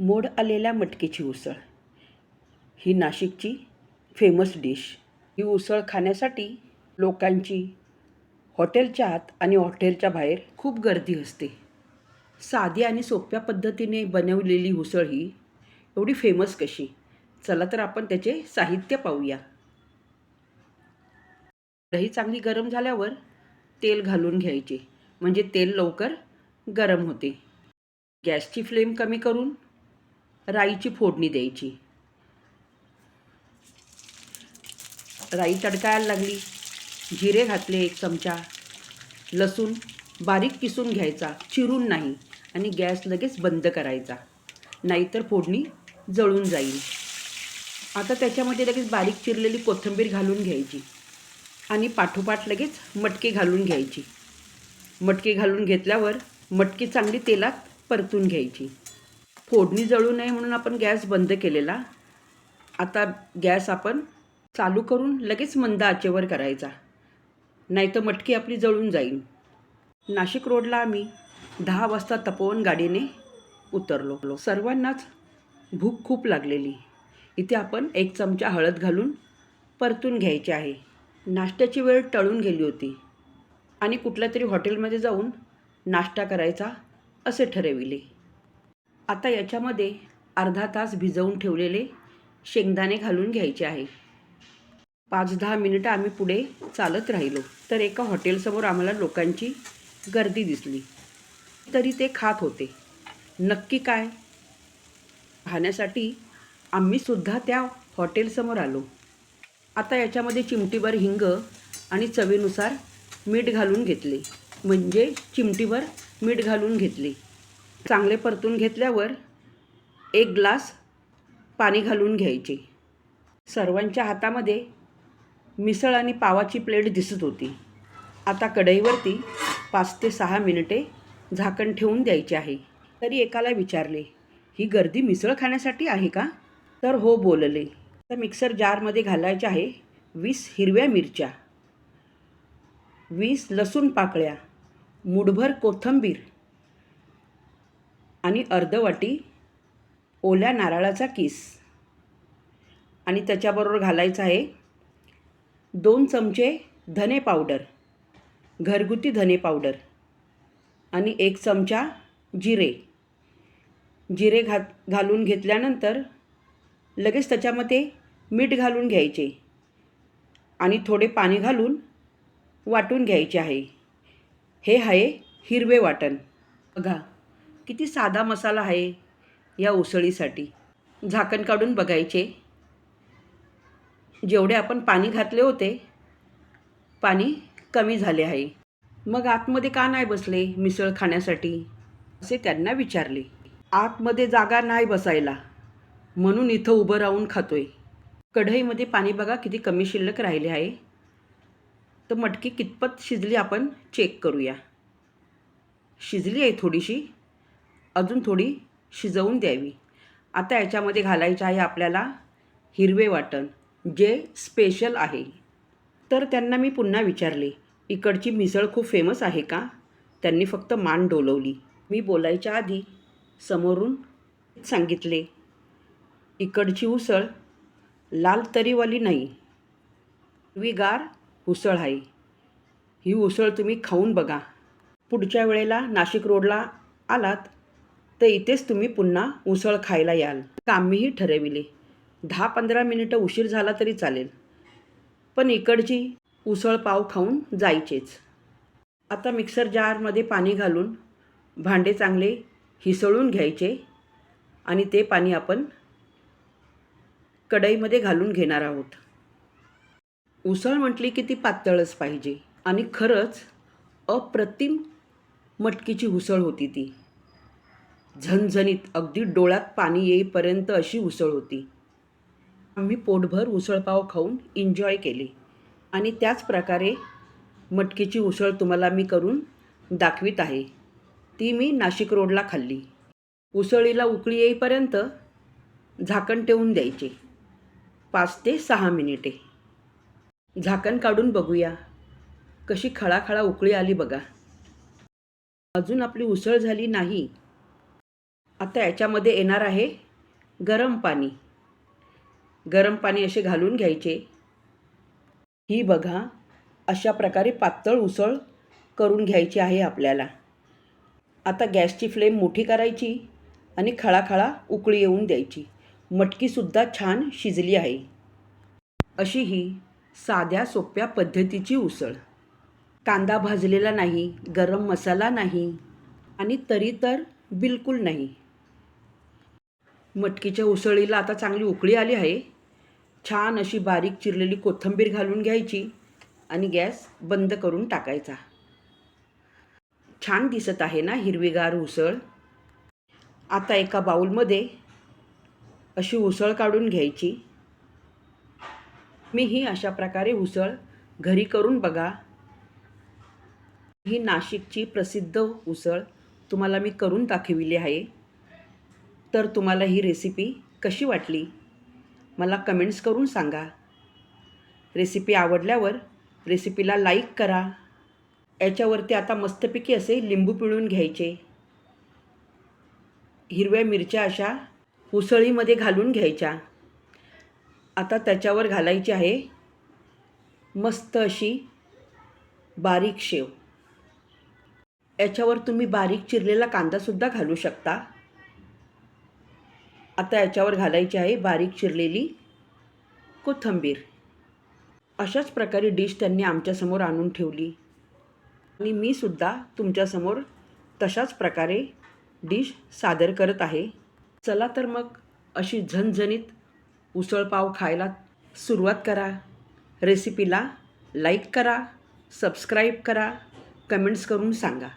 मोड आलेल्या मटकीची उसळ. ही नाशिकची फेमस डिश ही उसळ खाण्यासाठी लोकांची हॉटेलच्या आत आणि हॉटेलच्या बाहेर खूप गर्दी असते. साधी आणि सोप्या पद्धतीने बनवलेली उसळ ही एवढी फेमस कशी? चला तर आपण त्याचे साहित्य पाहूया. दही चांगली गरम झाल्यावर तेल घालून घ्यायचे. म्हणजे तेल लवकर गरम होते. गॅसची फ्लेम कमी करून राईची फोडणी द्यायची. राई तडकायला लागली. जिरे घातले एक चमचा. लसूण बारीक किसून घ्यायचा. चिरून नाही. आणि गॅस लगेच बंद करायचा. नाहीतर फोडणी जळून जाईल. आता त्याच्यामध्ये लगेच बारीक चिरलेली कोथिंबीर घालून घ्यायची. आणि पाठोपाठ लगेच मटकी घालून घ्यायची. मटकी घालून घेतल्यावर मटकी चांगली तेलात परतून घ्यायची. फोडणी जळू नये म्हणून आपण गॅस बंद केलेला. आता गॅस आपण चालू करून लगेच मंद आचेवर करायचा. नाही तर मटकी आपली जळून जाईल. नाशिक रोडला आम्ही दहा वाजता तपोवन गाडीने उतरलो. सर्वांनाच भूक खूप लागलेली. इथे आपण एक चमचा हळद घालून परतून घ्यायचे आहे. नाश्त्याची वेळ टळून गेली होती. आणि कुठल्या तरी हॉटेलमध्ये जाऊन नाश्ता करायचा असे ठरविले. आता याच्यामध्ये अर्धा तास भिजवून ठेवलेले शेंगदाणे घालून घ्यायचे आहे. पाच दहा मिनिटं आम्ही पुढे चालत राहिलो तर एका हॉटेलसमोर आम्हाला लोकांची गर्दी दिसली. तरी ते खात होते. नक्की काय? पाहण्यासाठी आम्हीसुद्धा त्या हॉटेलसमोर आलो. आता याच्यामध्ये चिमटीभर हिंग आणि चवीनुसार मीठ घालून घेतले. म्हणजे चिमटीभर मीठ घालून घेतले. चांगले परतून घेतल्यावर एक ग्लास पाणी घालून घ्यायचे. सर्वांच्या हातामध्ये मिसळ आणि पावाची प्लेट दिसत होती. आता कढईवरती पाच ते सहा मिनिटे झाकण ठेवून द्यायचे आहे. तरी एकाला विचारले ही गर्दी मिसळ खाण्यासाठी आहे का? तर हो बोलले तर मिक्सर जारमध्ये घालायचे आहे वीस हिरव्या मिरच्या वीस लसूण पाकळ्या मुठभर कोथंबीर आणि अर्धवाटी ओल्या नारळाचा किस. आणि त्याच्याबरोबर घालायचं आहे दोन चमचे धने पावडर घरगुती धने पावडर आणि एक चमचा जिरे. जिरे घात घालून घेतल्यानंतर लगेच त्याच्यामध्ये मीठ घालून घ्यायचे आणि थोडे पाणी घालून वाटून घ्यायचे आहे. हे आहे हिरवे वाटण. बघा किती साधा मसाला आहे या उसळीसाठी? झाकण काढून बघायचे. जेवढे आपण पाणी घातले होते पाणी कमी झाले आहे. मग आतमध्ये का नाही बसले मिसळ खाण्यासाठी? असे त्यांना विचारले. आतमध्ये जागा नाही बसायला. म्हणून इथं उभं राहून खातोय. कढईमध्ये पाणी बघा किती कमी शिल्लक राहिले आहे. तर मटकी कितपत शिजली आपण चेक करूया. शिजली आहे थोडीशी. अजून थोडी शिजवून द्यावी. आता याच्यामध्ये घालायचं आहे आपल्याला हिरवे वाटण जे स्पेशल आहे. तर त्यांना मी पुन्हा विचारले इकडची मिसळ खूप फेमस आहे का? त्यांनी फक्त मान डोलवली. मी बोलायच्या आधी समोरून सांगितले इकडची उसळ लाल तरीवाली नाही हिरवीगार उसळ आहे. ही उसळ तुम्ही खाऊन बघा. पुढच्या वेळेला नाशिक रोडला आलात तर इथेच तुम्ही पुन्हा उसळ खायला याल. आम्हीही ठरविले. दहा पंधरा मिनिटं उशीर झाला तरी चालेल. पण इकडची उसळ पाव खाऊन जायचेच. आता मिक्सर जारमध्ये पाणी घालून भांडे चांगले हिसळून घ्यायचे आणि ते पाणी आपण कढईमध्ये घालून घेणार आहोत. उसळ म्हटली की ती पातळच पाहिजे आणि खरंच अप्रतिम मटकीची उसळ होती ती. झणझणीत अगदी डोळ्यात पाणी येईपर्यंत अशी उसळ होती. आम्ही पोटभर उसळपाव खाऊन एन्जॉय केले. आणि त्याच प्रकारे मटकीची उसळ तुम्हाला मी करून दाखवित आहे. ती मी नाशिक रोडला खाल्ली. उसळीला उकळी येईपर्यंत झाकण ठेवून द्यायचे. पाच ते सहा मिनिटे. झाकण काढून बघूया. कशी खळाखळा उकळी आली बघा. अजून आपली उसळ झाली नाही. आता याच्यामध्ये येणार आहे गरम पाणी. गरम पाणी असे घालून घ्यायचे. ही बघा अशा प्रकारे पातळ उसळ करून घ्यायची आहे आपल्याला. आता गॅसची फ्लेम मोठी करायची आणि खळाखळा उकळी येऊन द्यायची. मटकीसुद्धा छान शिजली आहे. अशी ही साध्या सोप्या पद्धतीची उसळ. कांदा भाजलेला नाही गरम मसाला नाही आणि तरी तर बिलकुल नाही. मटकीच्या उसळीला आता चांगली उकळी आली आहे. छान अशी बारीक चिरलेली कोथिंबीर घालून घ्यायची आणि गॅस बंद करून टाकायचा. छान दिसत आहे ना हिरवीगार उसळ? आता एका बाऊलमध्ये अशी उसळ काढून घ्यायची. मी ही अशा प्रकारे उसळ घरी करून बघा. ही नाशिकची प्रसिद्ध उसळ तुम्हाला मी करून दाखविली आहे. तर तुम्हाला ही रेसिपी कशी वाटली? मला कमेंट्स करून सांगा. रेसिपी आवडल्यावर रेसिपीला लाईक करा. याच्यावरती आता मस्तपैकी असे लिंबू पिळून घ्यायचे. हिरव्या मिरच्या अशा उसळीमध्ये घालून घ्यायच्या. आता त्याच्यावर घालायची आहे मस्त अशी बारीक शेव. याच्यावर तुम्ही बारीक चिरलेला कांदासुद्धा घालू शकता. आता याच्यावर घालायची आहे बारीक चिरलेली कोथिंबीर. अशाच प्रकारे डिश त्यांनी आमच्यासमोर आणून ठेवली. आणि मी सुद्धा तुमच्यासमोर तशाच प्रकारे डिश सादर करत आहे. चला तर मग अशी झणझणीत उसळपाव खायला सुरुवात करा. रेसिपीला लाईक करा सबस्क्राईब करा कमेंट्स करून सांगा.